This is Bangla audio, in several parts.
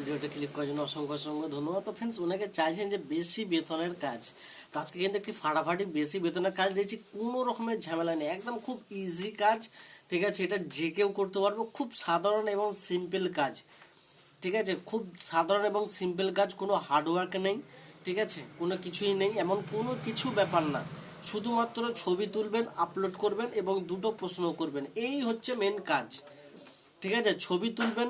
ভিডিওটা ক্লিক করার জন্য অসংখ্য অসংখ্য ধন্যবাদ। তো ফ্রেন্ডস ওনাকে চাইছেন যে বেশি বেতনের কাজ। তো আজকে কিন্তু একটি ফাটাফাটি বেশি বেতনের কাজ দিয়েছি কোনো রকমের ঝামেলা নেই। একদম খুব ইজি কাজ, ঠিক আছে? এটা যে কেউ করতে পারব, খুব সাধারণ এবং সিম্পল কাজ। ঠিক আছে? খুব সাধারণ এবং সিম্পল কাজ, কোনো হার্ডওয়ার্ক নেই, ঠিক আছে? কোনো কিছুই নেই, এমন কোনো কিছু ব্যাপার না। শুধুমাত্র ছবি তুলবেন আপলোড করবেন এবং দুটো প্রশ্ন করবেন। এই হচ্ছে মেন কাজ। ঠিক আছে? ছবি তুলবেন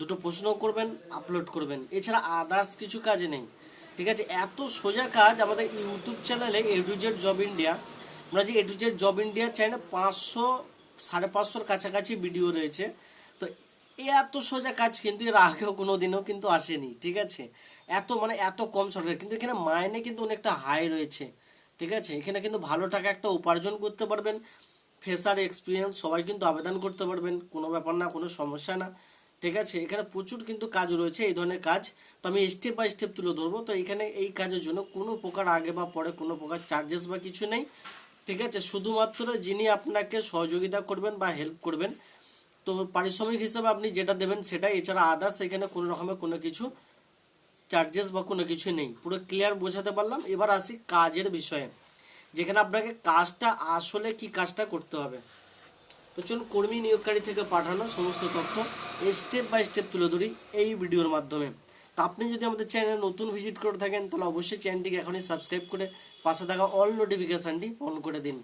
দুটো প্রশ্ন করবেন আপলোড করবেন। এছাড়া আদার্স কিছু কাজ নেই। ঠিক আছে? এত সোজা কাজ আমাদের ইউটিউব চ্যানেলে এডুজেড জব ইন্ডিয়া আমরা যে এডুজেড জব ইন্ডিয়া চ্যানেলে পাঁচশো, সাড়ে পাঁচশোর কাছাকাছি ভিডিও রয়েছে। তো এত সোজা কাজ কিন্তু এর আগেও কোনো দিনও কিন্তু আসেনি, ঠিক আছে? এত মানে এত কম সরকার, কিন্তু এখানে মাইনে কিন্তু অনেকটা হাই রয়েছে, ঠিক আছে? এখানে কিন্তু ভালো টাকা একটা উপার্জন করতে পারবেন ফ্রেশার এক্সপিরিয়েন্স সবাই কিন্তু আবেদন করতে পারবেন, কোনো ব্যাপার না, কোনো সমস্যা না। ঠিক আছে, এখানে প্রচুর কিন্তু কাজ রয়েছে, এই ধরনের কাজ। তো আমি স্টেপ বাই স্টেপ তুলে ধরবো। তো এখানে এই কাজের জন্য কোনো প্রকার আগে বা পরে কোনো প্রকার চার্জেস বা কিছু নেই, ঠিক আছে? শুধুমাত্র যিনি আপনাকে সহযোগিতা করবেন বা হেল্প করবেন, তো পারিশ্রমিক হিসাবে আপনি যেটা দেবেন সেটাই। এছাড়া আদার্স এখানে কোনো রকমের কোনো কিছু চার্জেস বা কোনো কিছু নেই। পুরো ক্লিয়ার বোঝাতে পারলাম? এবার আসি কাজের বিষয়ে, যেখানে আপনাকে কাজটা, আসলে কি কাজটা করতে হবে। তো চলুন কর্মী নিয়োগকারী থেকে পাঠানো সমস্ত তথ্য স্টেপ বাই স্টেপ তুলে ধরি এই ভিডিওর মাধ্যমে। তো আপনি যদি আমাদের চ্যানেলে নতুন ভিজিট করে থাকেন, তাহলে অবশ্যই চ্যানেলটিকে এখনই সাবস্ক্রাইব করে পাশে থাকা অল নোটিফিকেশানটি অন করে দিন।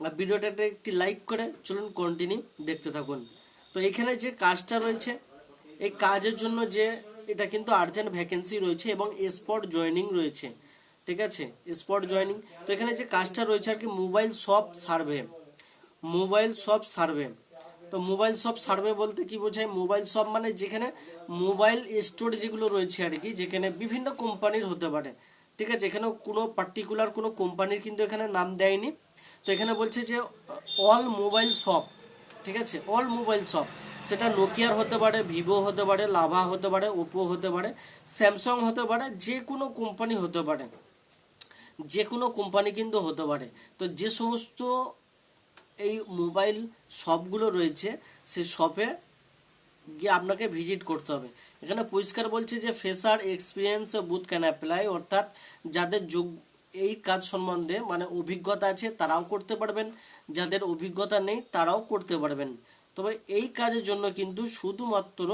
আর ভিডিওটাতে একটি লাইক করে চলুন কন্টিনিউ দেখতে থাকুন। তো এখানে যে কাজটা রয়েছে, এই কাজের জন্য যে এটা কিন্তু আর্জেন্ট ভ্যাকেন্সি রয়েছে এবং স্পট জয়েনিং রয়েছে। ঠিক আছে? স্পট জয়েনিং তো এখানে যে কাজটা রয়েছে আর কি mobile shop survey mobile shop survey তো মোবাইল শপ সার্ভে বলতে কি বোঝায়? মোবাইল শপ মানে যেখানে মোবাইল স্টোর যেগুলো রয়েছে আর কি, যেখানে বিভিন্ন কোম্পানির হতে পারে। ঠিক আছে? এখানে কোনো পার্টিকুলার কোনো কোম্পানির কিন্তু এখানে নাম দেয়নি। তো এখানে বলছে যে অল মোবাইল শপ ঠিক আছে? অল মোবাইল শপ সেটা নোকিয়ার হতে পারে ভিভো হতে পারে লাভা হতে পারে ওপো হতে পারে স্যামসাং হতে পারে, যে কোনো কোম্পানি হতে পারে। যে কোনো কোম্পানি কিন্তু হতে পারে। তো যে সমস্ত এই মোবাইল শপগুলো রয়েছে, সে শপে গিয়ে আপনাকে ভিজিট করতে হবে। এখানে পরিষ্কার বলছে যে fresher experience both can apply, অর্থাৎ যাদের যোগ, এই কাজ সম্বন্ধে মানে অভিজ্ঞতা আছে তারাও করতে পারবেন, যাদের অভিজ্ঞতা নেই তারাও করতে পারবেন। তবে এই কাজের জন্য কিন্তু শুধুমাত্র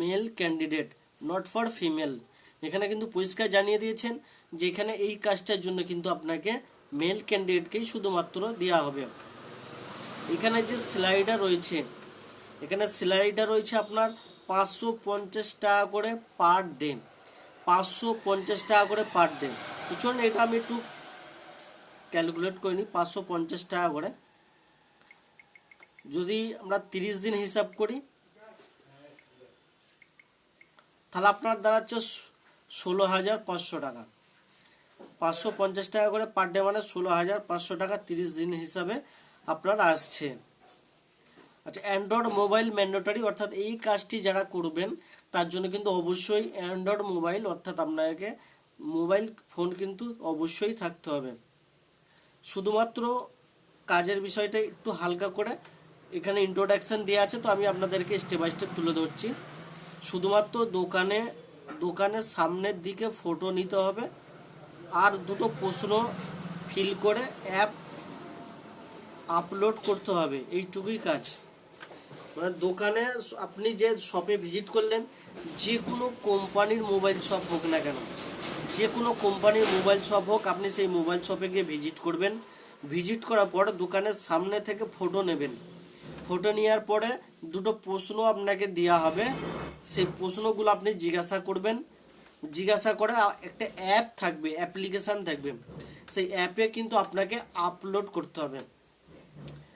male candidate not for female এখানে কিন্তু পরিষ্কার জানিয়ে দিয়েছেন যে এখানে এই কাজটার জন্য কিন্তু আপনাকে মেল ক্যান্ডিডেটকেই শুধুমাত্র দেওয়া হবে। এখানে যে স্লাইডার রয়েছে, এখানে স্লাইডার রয়েছে আপনার পাঁচশো পঞ্চাশ টাকা করে পার ডে পাঁচশো পঞ্চাশ টাকা করে পার ডে তো এটা আমি একটু ক্যালকুলেট করে নিই, পাঁচশো পঞ্চাশ টাকা করে। যদি আমরা তিরিশ দিন হিসাব করি, তাহলে আপনার দাঁড়াচ্ছে ষোলো হাজার পাঁচশো টাকা। পাঁচশো পঞ্চাশ টাকা করে পার ডে মানে ষোলো হাজার পাঁচশো টাকা তিরিশ দিন হিসাবে আপনার আসছে। আচ্ছা অ্যান্ড্রয়েড মোবাইল ম্যান্ডেটরি অর্থাৎ এই কাজটি যারা করবেন, তার জন্য কিন্তু অবশ্যই অ্যান্ড্রয়েড মোবাইল অর্থাৎ আপনাকে মোবাইল ফোন কিন্তু অবশ্যই থাকতে হবে। শুধুমাত্র কাজের বিষয়টা একটু হালকা করে, এখানে ইন্ট্রোডাকশান দেওয়া আছে, তো আমি আপনাদেরকে স্টেপ বাই স্টেপ তুলে ধরছি। শুধুমাত্র দোকানে, দোকানের সামনের দিকে ফটো নিতে হবে, আর দুটো প্রশ্ন ফিল করে অ্যাপ আপলোড করতে হবে, এইটুকুই কাজ। মানে দোকানে আপনি যে শপে ভিজিট করলেন, যে কোনো কোম্পানির মোবাইল শপ হোক না কেন, যে কোনো কোম্পানির মোবাইল শপ হোক, আপনি সেই মোবাইল শপে গিয়ে ভিজিট করবেন। ভিজিট করার পর দোকানের সামনে থেকে ফটো নেবেন। ফটো নেওয়ার পরে দুটো প্রশ্ন আপনাকে দেওয়া হবে। সেই প্রশ্নগুলো আপনি জিজ্ঞাসা করবেন। জিজ্ঞাসা করে একটা অ্যাপ থাকবে অ্যাপ্লিকেশান থাকবে। সেই অ্যাপে কিন্তু আপনাকে আপলোড করতে হবে।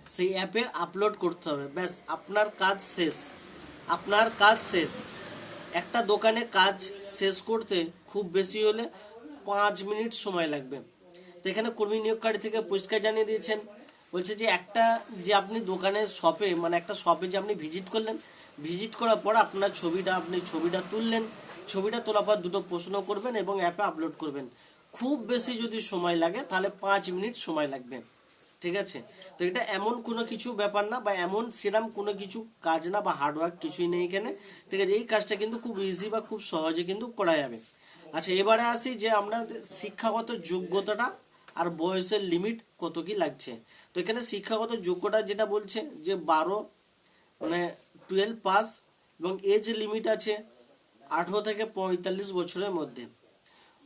সেই অ্যাপে আপলোড করতে হবে। ব্যাস, আপনার কাজ শেষ। আপনার কাজ শেষ। একটা দোকানে কাজ শেষ করতে খুব বেশি হলে পাঁচ মিনিট সময় লাগবে। তো এখানে কর্মী নিয়োগকারী থেকে পরিষ্কার জানিয়ে দিয়েছেন। বলছে যে একটা যে আপনি দোকানের শপে মানে একটা শপে যে আপনি ভিজিট করলেন ভিজিট করার পর আপনার ছবিটা, আপনি ছবিটা তুললেন। ছবিটা তোলার পর দুটো প্রশ্ন করবেন এবং অ্যাপে আপলোড করবেন। খুব বেশি যদি সময় লাগে, তাহলে পাঁচ মিনিট সময় লাগবে। ঠিক আছে? তো এটা এমন কোনো কিছু ব্যাপার না বা এমন সেরাম কোনো কিছু কাজ না বা হার্ডওয়ার্ক কিছুই নেই এখানে, ঠিক আছে? এই কাজটা কিন্তু খুব ইজি বা খুব সহজে কিন্তু করা যাবে। আচ্ছা এবারে আসি যে আপনাদের শিক্ষাগত যোগ্যতাটা আর বয়সের লিমিট কত কি লাগছে? তো এখানে শিক্ষাগত যোগ্যতা যেটা বলছে যে বারো মানে টুয়েলভ পাস এবং এজ লিমিট আছে আঠেরো থেকে পঁয়তাল্লিশ বছরের মধ্যে।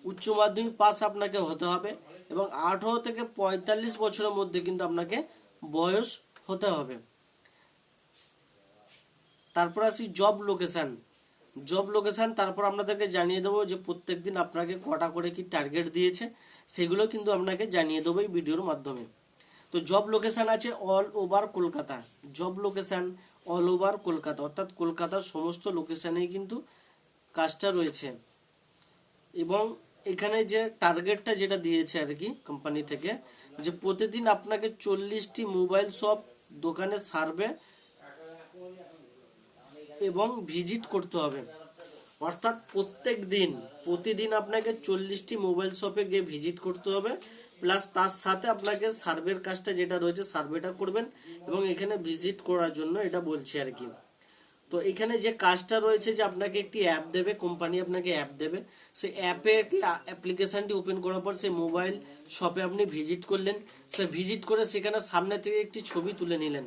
উচ্চ মাধ্যমিক পাস আপনাকে হতে হবে। এবং আঠেরো থেকে পঁয়তাল্লিশ বছরের মধ্যে কিন্তু আপনাকে বয়স হতে হবে। তারপর আসি জব লোকেশান জব লোকেশান তারপর আপনাদেরকে জানিয়ে দেবো যে প্রত্যেক দিন আপনাকে কটা করে কি টার্গেট দিয়েছে, সেগুলো কিন্তু আপনাকে জানিয়ে দেবো এই ভিডিওর মাধ্যমে। তো জব লোকেশান আছে all over Kolkata. Job location all over Kolkata, অর্থাৎ কলকাতার সমস্ত লোকেশানেই কিন্তু কাজটা রয়েছে। এবং এখানে যে টার্গেটটা যেটা দিয়েছে আর কি কোম্পানি থেকে, যে প্রতিদিন আপনাকে চল্লিশটি মোবাইল শপ দোকানে সার্ভে এবং ভিজিট করতে হবে। অর্থাৎ প্রত্যেক দিন, প্রতিদিন আপনাকে চল্লিশটি মোবাইল শপে গিয়ে ভিজিট করতে হবে প্লাস তার সাথে আপনাকে সার্ভের কাজটা যেটা রয়েছে সার্ভেটা করবেন এবং এখানে ভিজিট করার জন্য এটা বলছি আর কি। তো এখানে যে কাজটা রয়েছে যে আপনাকে একটি অ্যাপ দেবে কোম্পানি আপনাকে অ্যাপ দেবে, সেই অ্যাপে অ্যাপ্লিকেশানটি ওপেন করার পর সেই মোবাইল শপে আপনি ভিজিট করলেন। সে ভিজিট করে সেখানে সামনে থেকে একটি ছবি তুলে নিলেন,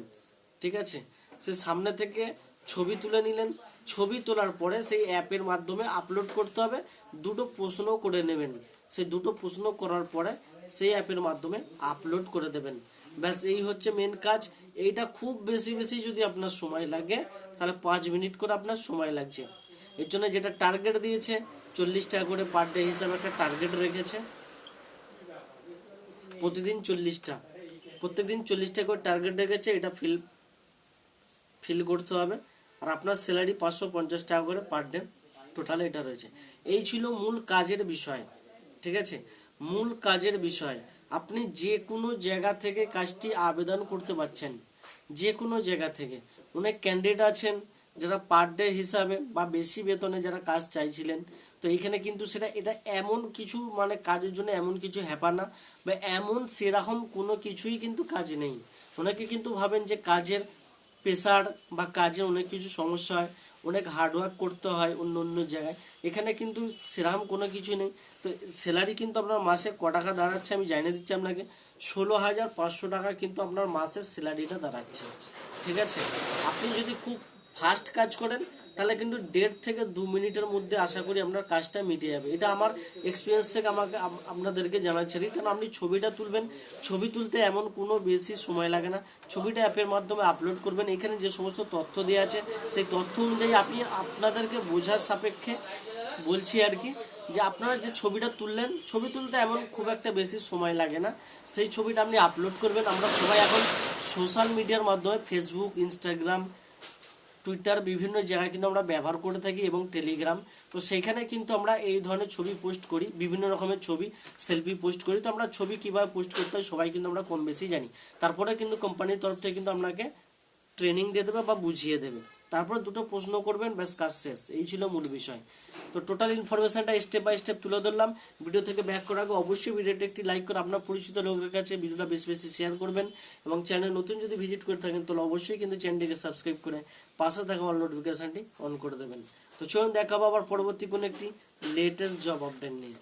ঠিক আছে? সে সামনে থেকে ছবি তুলে নিলেন। ছবি তোলার পরে সেই অ্যাপের মাধ্যমে আপলোড করতে হবে। দুটো প্রশ্ন করে নেবেন। সেই দুটো প্রশ্ন করার পরে সেই অ্যাপের মাধ্যমে আপলোড করে দেবেন। ব্যাস, এই হচ্ছে মেন কাজ। এইটা খুব বেশি বেশি যদি আপনার সময় লাগে, তাহলে পাঁচ মিনিট করে আপনার সময় লাগছে। এর জন্য যেটা টার্গেট দিয়েছে, চল্লিশ টাকা করে পার ডে হিসাবে একটা টার্গেট রেখেছে। প্রতিদিন চল্লিশটা প্রত্যেকদিন চল্লিশটা করে টার্গেট রেখেছে, এটা ফিল ফিল করতে হবে। আর আপনার স্যালারি পাঁচশো পঞ্চাশ টাকা করে পার ডে টোটাল এটা রয়েছে। এই ছিল মূল কাজের বিষয়, ঠিক আছে? মূল কাজের বিষয়। আপনি যে কোনো জায়গা থেকে কাজটি আবেদন করতে পারছেন যে কোনো জায়গা থেকে। অনেক ক্যান্ডিডেট আছেন যারা পার ডে হিসাবে বা বেশি বেতনে যারা কাজ চাইছিলেন, তো এখানে কিন্তু সেটা, এটা এমন কিছু মানে কাজের জন্য এমন কিছু হ্যাপা না বা এমন সেরকম কোনো কিছুই কিন্তু কাজ নেই। অনেকে কিন্তু ভাবেন যে কাজের প্রেশার বা কাজে অনেক কিছু সমস্যা হয় অনেক হার্ডওয়ার্ক করতে হয় অন্য অন্য জায়গায়। এখানে কিন্তু সেরকম কোনো কিছু নেই। তো স্যালারি কিন্তু আপনার মাসে ক টাকা দাঁড়াচ্ছে আমি জানিয়ে দিচ্ছি আপনাকে। ষোলো হাজার পাঁচশো টাকা কিন্তু আপনার মাসের স্যালারিটা দাঁড়াচ্ছে। ঠিক আছে? আপনি যদি খুব ফাস্ট কাজ করেন, তাহলে কিন্তু দেড় থেকে দু মিনিটের মধ্যে আশা করি আপনার কাজটা মিটে যাবে। এটা আমার এক্সপিরিয়েন্স থেকে আমাকে আপ- আপনাদেরকে জানাচ্ছি। কারণ আপনি ছবিটা তুলবেন, ছবি তুলতে এমন কোনো বেশি সময় লাগে না। ছবিটা অ্যাপের মাধ্যমে আপলোড করবেন। এখানে যে সমস্ত তথ্য দেওয়া আছে, সেই তথ্য অনুযায়ী আপনি আপনাদেরকে বোঝার সাপেক্ষে বলছি আর কি, যে আপনারা যে ছবিটা তুললেন, ছবি তুলতে এমন খুব একটা বেশি সময় লাগে না। সেই ছবিটা আপনি আপলোড করবেন। আমরা সবাই এখন সোশ্যাল মিডিয়ার মাধ্যমে ফেসবুক ইনস্টাগ্রাম টুইটার বিভিন্ন জায়গায় কিন্তু আমরা ব্যবহার করে থাকি এবং টেলিগ্রাম তো সেখানে কিন্তু আমরা এই ধরনের ছবি পোস্ট করি, বিভিন্ন রকমের ছবি সেলফি পোস্ট করি। তো আমরা ছবি কীভাবে পোস্ট করতে হয় সবাই কিন্তু আমরা কম বেশি জানি। তারপরে কিন্তু কোম্পানির তরফ থেকে কিন্তু আপনাকে ট্রেনিং দিয়ে দেবে বা বুঝিয়ে দেবে। তারপরে দুটো প্রশ্ন করবেন, ব্যাস কাজ শেষ। এই ছিল মূল বিষয়। তো টোটাল ইনফরমেশনটা স্টেপ বাই স্টেপ তুলে ধরলাম। ভিডিও থেকে ব্যাক করার আগে অবশ্যই ভিডিওটা একটি লাইক করে আপনার পরিচিত লোকের কাছে ভিডিওটা বেশি বেশি শেয়ার করবেন এবং চ্যানেল নতুন যদি ভিজিট করে থাকেন, তাহলে অবশ্যই কিন্তু চ্যানেলটিকে সাবস্ক্রাইব করে পাশে থাকা অল নোটিফিকেশনটি অন করে দেবেন। তো চলুন দেখা হবে আবার পরবর্তী কোনো একটি লেটেস্ট জব আপডেট নিয়ে।